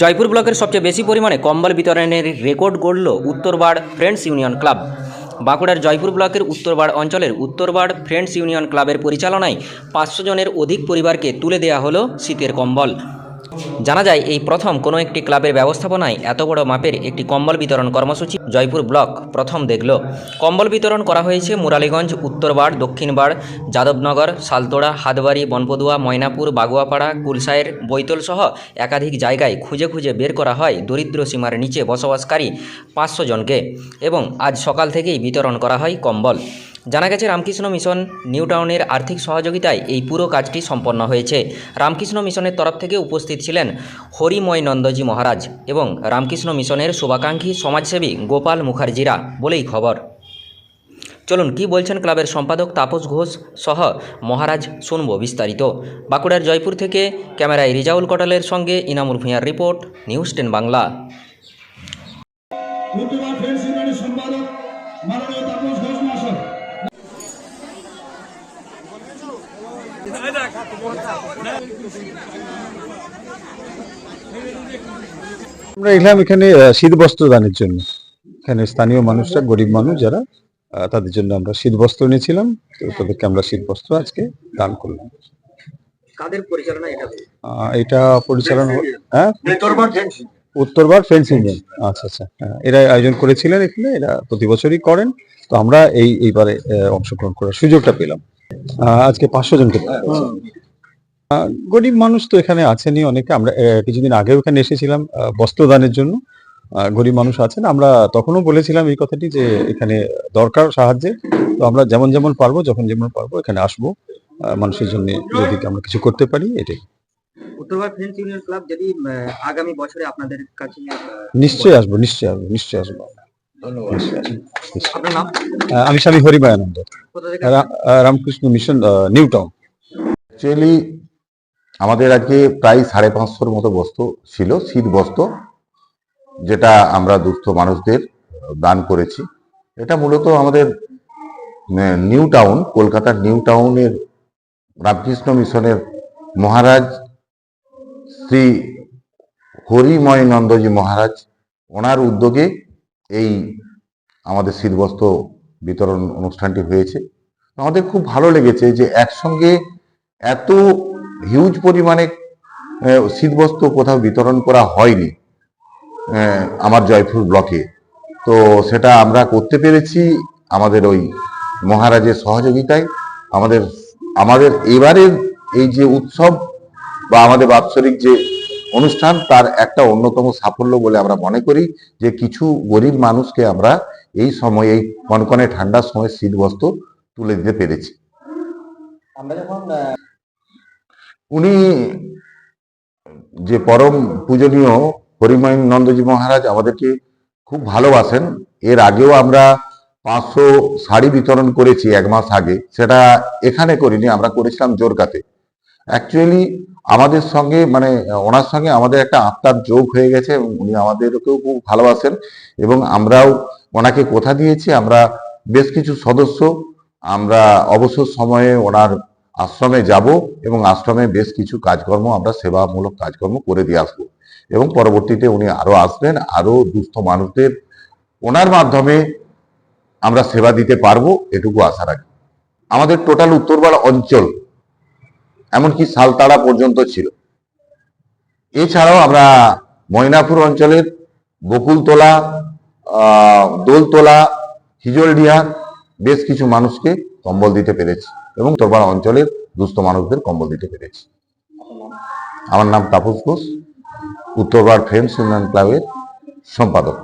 জয়পুর ব্লকের সবচেয়ে বেশি পরিমাণে কম্বল বিতরণের রেকর্ড গড়ল উত্তরবাড় ফ্রেন্ডস ইউনিয়ন ক্লাব। বাঁকুড়ার জয়পুর ব্লকের উত্তরবাড় অঞ্চলের উত্তরবাড় ফ্রেন্ডস ইউনিয়ন ক্লাবের পরিচালনায় পাঁচশো জনের অধিক পরিবারকে তুলে দেওয়া হলো শীতের কম্বল। জানা যায়, এই প্রথম কোনো একটি ক্লাবের ব্যবস্থাপনায় এত বড় মাপের একটি কম্বল বিতরণ কর্মসূচি জয়পুর ব্লক প্রথম দেখল। কম্বল বিতরণ করা হয়েছে মুরালীগঞ্জ, উত্তরবাড়, দক্ষিণবাড়, যাদবনগর সালতোড়া হাতবাড়ি, বনপদুয়া, ময়নাপুর, বাগুয়াপাড়া কুলসায়ের বৈতল সহ একাধিক জায়গায় খুঁজে খুঁজে বের করা হয় দরিদ্র সীমার নিচে বসবাসকারী পাঁচশো জনকে এবং আজ সকাল থেকেই বিতরণ করা হয় কম্বল। জানা গেছে, রামকৃষ্ণ মিশন নিউ টাউনের আর্থিক সহযোগিতায় এই পুরো কাজটি সম্পন্ন হয়েছে। রামকৃষ্ণ মিশনের তরফ থেকে উপস্থিত ছিলেন হরিময় নন্দজি মহারাজ এবং রামকৃষ্ণ মিশনের শুভাকাঙ্ক্ষী সমাজসেবী গোপাল মুখার্জিরা বলেই খবর। চলুন, কি বলছেন ক্লাবের সম্পাদক তাপস ঘোষ সহ মহারাজ শুনব বিস্তারিত। বাঁকুড়ার জয়পুর থেকে ক্যামেরায় রিজাউল কটালের সঙ্গে ইনামুল ভূঁইয়ার রিপোর্ট, নিউজ টেন বাংলা। আমরা এলাম এখানে শীত বস্ত্র দানের জন্য। এখানে স্থানীয় মানুষরা গরিব মানুষ যারা তাদের জন্য আমরা শীত বস্ত্র নিয়েছিলাম তো তাদেরকে আমরা শীত বস্ত্র আজকে দান করলাম। কাদের পরিচালনা এটা? এটা পরিচালনা হ্যাঁ? উত্তরবার ফ্রেন্ডস ইউনিয়ন আচ্ছা আচ্ছা। হ্যাঁ, এরা আয়োজন করেছিলেন এখানে এরা প্রতি বছরই করেন। তো আমরা এই এইবারে অংশগ্রহণ করার সুযোগটা পেলাম। আহ, আজকে পাঁচশো জনকে গরিব মানুষ তো এখানে আছেনই অনেকে। আমরা কিছুদিন আগেও এখানে এসেছিলাম বস্ত্রদানের জন্য। আহ, গরিব মানুষ আছেন। আমরা তখনও বলেছিলাম এই কথাটি যে এখানে দরকার সাহায্যে। তো আমরা যেমন যেমন পারব যখন যেমন পারব এখানে আসব। আহ, মানুষের জন্য যদি আমরা কিছু করতে পারি এটাই। উত্তরবার ফ্রেন্ডস ইউনিয়ন ক্লাব যদি আগামী বছরে আপনাদের কাছে নিশ্চয়ই আসব নিশ্চয়ই আসব নিশ্চয়ই আসব। আপনার নাম? আমি স্বামী রা- Ramakrishna mission ah, new town. Actually আমাদের আজকে প্রায় সাড়ে পাঁচশোর মতো বস্ত্র ছিল, শীত বস্ত্র যেটা আমরা দুস্থ মানুষদের দান করেছি। এটা মূলত আমাদের নিউ টাউন, কলকাতার নিউ টাউনের রামকৃষ্ণ মিশনের মহারাজ শ্রী হরিময় নন্দজি মহারাজ, ওনার উদ্যোগে এই আমাদের শীতবস্ত্র বিতরণ অনুষ্ঠানটি হয়েছে। আমাদের খুব ভালো লেগেছে যে একসঙ্গে এত হিউজ পরিমাণে শীতবস্ত্র কোথাও বিতরণ করা হয়নি আমার জয়পুর ব্লকে। তো সেটা আমরা করতে পেরেছি আমাদের ওই মহারাজের সহযোগিতায়। আমাদের আমাদের এবারের এই যে উৎসব বা আমাদের বাৎসরিক যে অনুষ্ঠান, তার একটা অন্যতম সাফল্য বলে আমরা মনে করি যে কিছু গরিব মানুষকে আমরা এই সময় এই কনকনে ঠান্ডার সময় শীতবস্ত্র তুলে দিতে পেরেছি। আমরা যখন উনি যে পরম পূজনীয় হরিময় নন্দজি মহারাজ আমাদেরকে খুব ভালোবাসেন। এর আগেও আমরা পাঁচশো শাড়ি বিতরণ করেছি এক মাস আগে। সেটা এখানে করিনি, আমরা করেছিলাম জোরকাতে। অ্যাকচুয়ালি আমাদের সঙ্গে মানে ওনার সঙ্গে আমাদের একটা আত্মার যোগ হয়ে গেছে এবং উনি আমাদেরকেও খুব ভালোবাসেন এবং আমরাও ওনাকে কথা দিয়েছি। আমরা বেশ কিছু সদস্য, আমরা অবসর সময়ে ওনার আশ্রমে যাব এবং আশ্রমে বেশ কিছু কাজকর্ম আমরা সেবামূলক কাজকর্ম করে দিয়ে আসব। এবং পরবর্তীতে উনি আরও আসবেন, আরও দুস্থ মানুষদের ওনার মাধ্যমে আমরা সেবা দিতে পারব এটুকু আশা রাখি। আমাদের টোটাল উত্তরপাড়া অঞ্চল, এমনকি সালতাড়া পর্যন্ত ছিল। এছাড়াও আমরা ময়নাপুর অঞ্চলের বকুলতলা দোলতলা, হিজলডিহা, বেশ কিছু মানুষকে কম্বল দিতে পেরেছি। এবং তোরপাড়া অঞ্চলের দুস্থ মানুষদের কম্বল দিতে পেরেছি। আমার নাম তাপস ঘোষ, উত্তরবার ফ্রেন্ডস ইউনিয়ন ক্লাবের সম্পাদক।